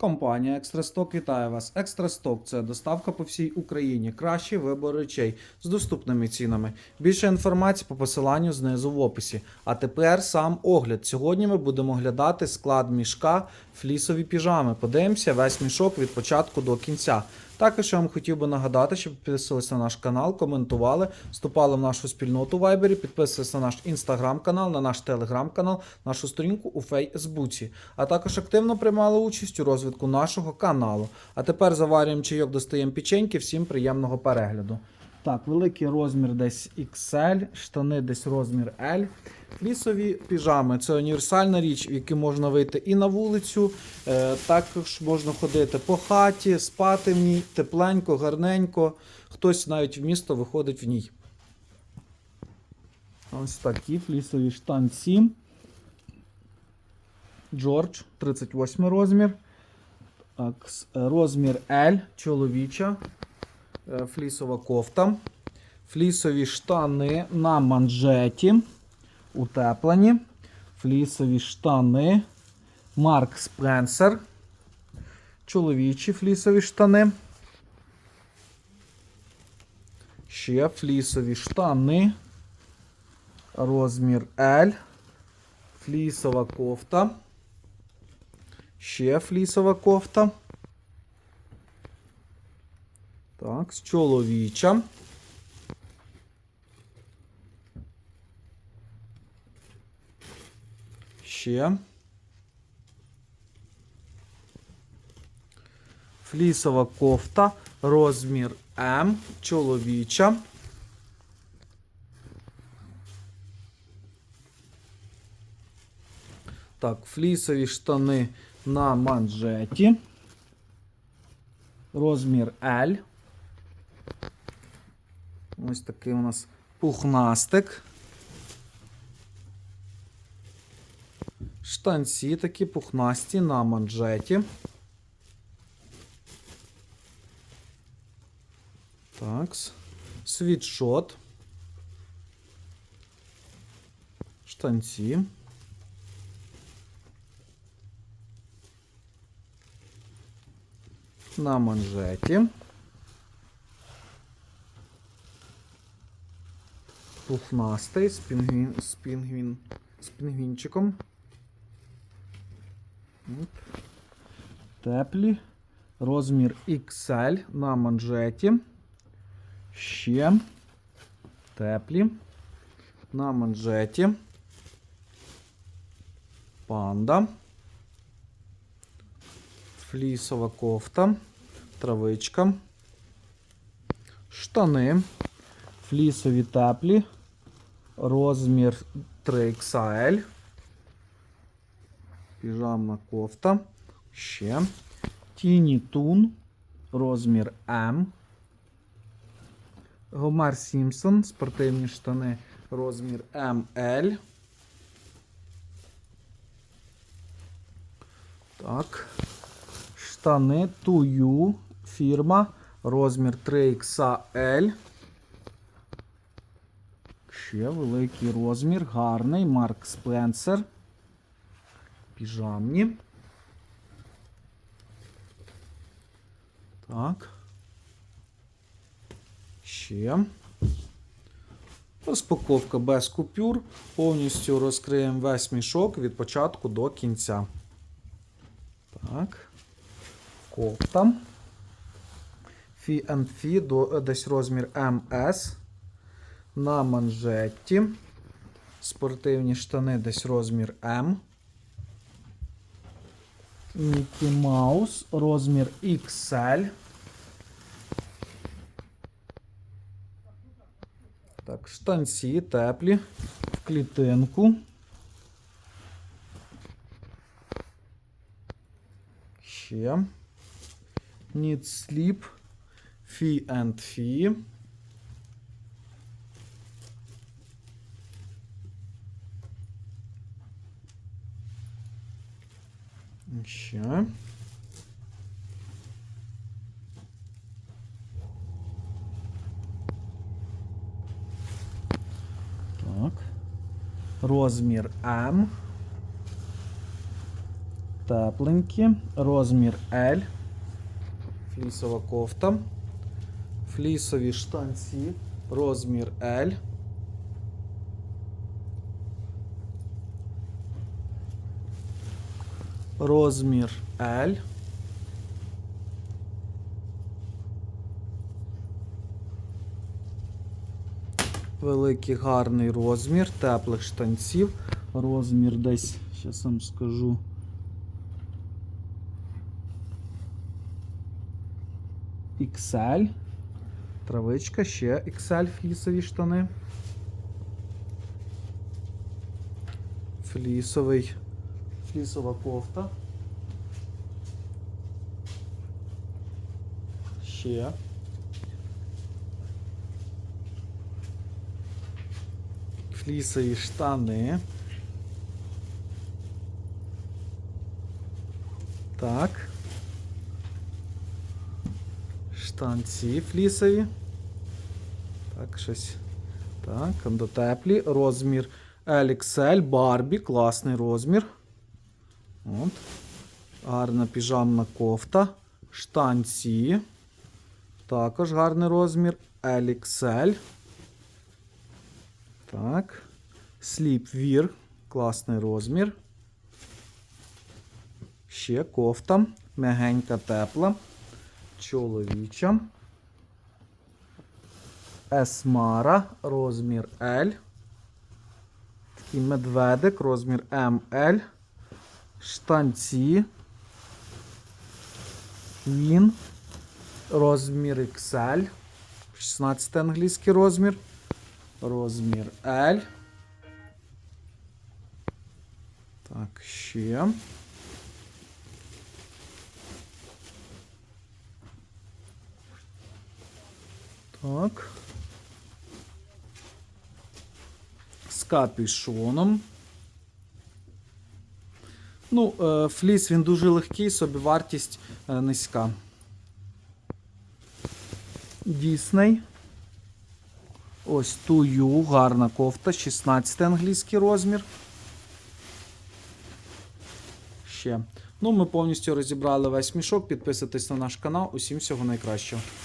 Компанія Екстрасток вітає вас. Екстрасток це доставка по всій Україні. Кращий вибор речей з доступними цінами. Більше інформації по посиланню знизу в описі. А тепер сам огляд. Сьогодні ми будемо оглядати склад мішка флісові піжами. Подивимося весь мішок від початку до кінця. Також я вам хотів би нагадати, щоб підписувалися на наш канал, коментували, вступали в нашу спільноту в Вайбері, підписувалися на наш інстаграм-канал, на наш телеграм-канал, нашу сторінку у Фейсбуці, а також активно приймали участь у розвитку нашого каналу. А тепер заварюємо чайок, достаємо печеньки. Всім приємного перегляду. Так, великий розмір десь XL, штани десь розмір L. Флісові піжами це універсальна річ, в якій можна вийти і на вулицю, е, також можна ходити по хаті, спати в ній, тепленько, гарненько. Хтось навіть в місто виходить в ній. Ось такі флісові штанці. Джордж, 38 розмір. Так, е, розмір L, чоловіча. Е, Флісова кофта. Флісові штани на манжеті. Утеплені. Флісові штани. Марк Спенсер. Чоловічі флісові штани. Ще флісові штани. Розмір L. Флісова кофта. Ще флісова кофта. Так, з чоловіча. Ще. Флісова кофта, розмір М, чоловіча. Так, флісові штани на манжеті. Розмір L. Ось такий у нас пухнастик. Штанці такі пухнасті на манжеті. Такс. Світшот. Штанці. На манжеті. Пухнастий з, пінгвін, з, пінгвін, з пінгвінчиком. От. Теплі. Розмір XL на манжеті. Ще. Теплі. На манжеті. Панда. Флісова кофта. Травичка. Штани. Флісові теплі. Розмір 3XL. Піжамна кофта. Ще. Тіні Тун. Розмір М. Гомер Сімпсон. Спортивні штани. Розмір МЛ. Так. Штани Тую. Фірма. Розмір 3XL. Ще великий розмір. Гарний. Марк Спенсер. Піжамні. Так. Ще. Розпаковка без купюр. Повністю розкриємо весь мішок від початку до кінця. Так. Кофта. Фі Фі десь розмір МС. На манжеті. Спортивні штани десь розмір М. Мікі Маус, розмір XL. Так, штанці теплі. В клітинку. Ще. Need Sleep. Fee and Fee. Ще. Так. Розмір М. тепленькі, розмір L, флісова кофта, флісові штанці, розмір L. Розмір L. Великий гарний розмір теплих штанців. Розмір десь, зараз вам скажу. XL. Травичка, ще XL флісові штани. Флісовий. Флісова кофта. Ще. Флісові штани. Так. Штанці флісові. Так, щось. Так, кондотеплі. Розмір LXL, Барбі, класний розмір. От. Гарна піжамна кофта. Штанці. Також гарний розмір. LXL. Так. Сліпвір. Класний розмір. Ще кофта. Мягенька тепла. Чоловіча. Есмара. Розмір L. Такий медведик. Розмір ML. Штанці. Він. Розмір XL. 16 англійський розмір. Розмір L. Так, ще. Так. З капюшоном. Ну, е, фліс він дуже легкий, собівартість е, низька. Дісней. Ось тую, гарна кофта, 16 англійський розмір. Ще. Ну, ми повністю розібрали весь мішок. Підписуйтесь на наш канал. Усім всього найкращого.